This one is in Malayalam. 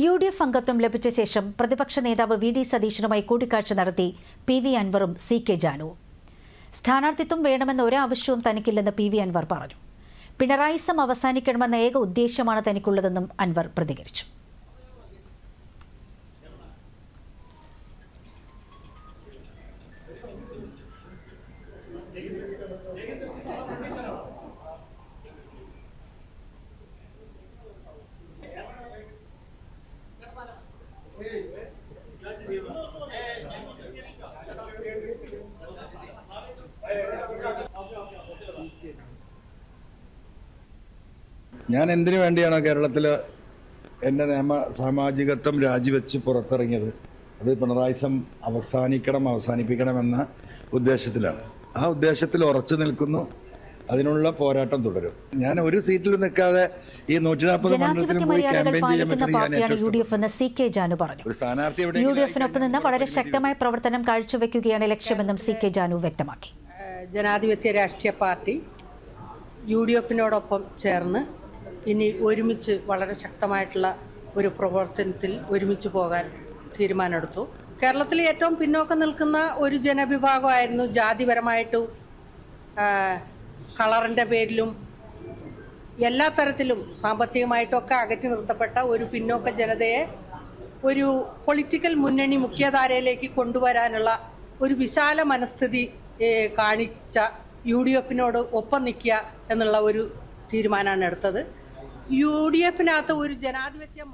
യു ഡി എഫ് അംഗത്വം ലഭിച്ച ശേഷം പ്രതിപക്ഷ നേതാവ് വി ഡി സതീശനുമായി കൂടിക്കാഴ്ച നടത്തി പി വി അൻവറും സി കെ ജാനുവും. സ്ഥാനാർത്ഥിത്വം വേണമെന്ന ഒരാവശ്യവും തനിക്കില്ലെന്ന് പി വി അൻവർ പറഞ്ഞു. പിണറായിസം അവസാനിക്കണമെന്ന ഏക ഉദ്ദേശ്യമാണ് തനിക്കുള്ളതെന്നും അൻവർ പ്രതികരിച്ചു. ഞാൻ എന്തിനു വേണ്ടിയാണോ കേരളത്തിൽ എന്റെ നിയമ സാമാജികത്വം രാജിവെച്ച് പുറത്തിറങ്ങിയത്? അത് പിണറായിസം അവസാനിക്കണം അവസാനിപ്പിക്കണമെന്ന ഉദ്ദേശത്തിലാണ്. ആ ഉദ്ദേശത്തിൽ ഉറച്ചു നിൽക്കുന്നു. അതിനുള്ള പോരാട്ടം തുടരും. ഞാൻ ഒരു സീറ്റിൽ നിൽക്കാതെ ഈ നൂറ്റി നാൽപ്പത് മണ്ഡലത്തിൽ പോയി ക്യാമ്പയിൻ ചെയ്യാൻ ഏറ്റവും യു ഡി എഫ് എന്ന് സി കെ ജാനു പറഞ്ഞു. യു ഡി എഫിനൊപ്പം നിന്ന് വളരെ ശക്തമായ പ്രവർത്തനം കാഴ്ചവെക്കുകയാണ് ലക്ഷ്യമെന്നും സി കെ ജാനു വ്യക്തമാക്കി. ജനാധിപത്യ രാഷ്ട്രീയ പാർട്ടി യു ഡി എഫിനോടൊപ്പം ചേർന്ന് ഇനി ഒരുമിച്ച് വളരെ ശക്തമായിട്ടുള്ള ഒരു പ്രവർത്തനത്തിൽ ഒരുമിച്ച് പോകാൻ തീരുമാനമെടുത്തു. കേരളത്തിൽ ഏറ്റവും പിന്നോക്കം നിൽക്കുന്ന ഒരു ജനവിഭാഗമായിരുന്നു ജാതിപരമായിട്ടും കളറിന്റെ പേരിലും എല്ലാ തരത്തിലും സാമ്പത്തികമായിട്ടൊക്കെ അകറ്റി നിർത്തപ്പെട്ട ഒരു പിന്നോക്ക ജനതയെ ഒരു പൊളിറ്റിക്കൽ മുന്നണി മുഖ്യധാരയിലേക്ക് കൊണ്ടുവരാനുള്ള ഒരു വിശാല മനസ്ഥിതി കാണിച്ച യു ഡി എഫിനോട് ഒപ്പം നിൽക്കുക എന്നുള്ള ഒരു തീരുമാനമാണ് എടുത്തത്. യു ഡി എഫിനകത്ത് ഒരു ജനാധിപത്യം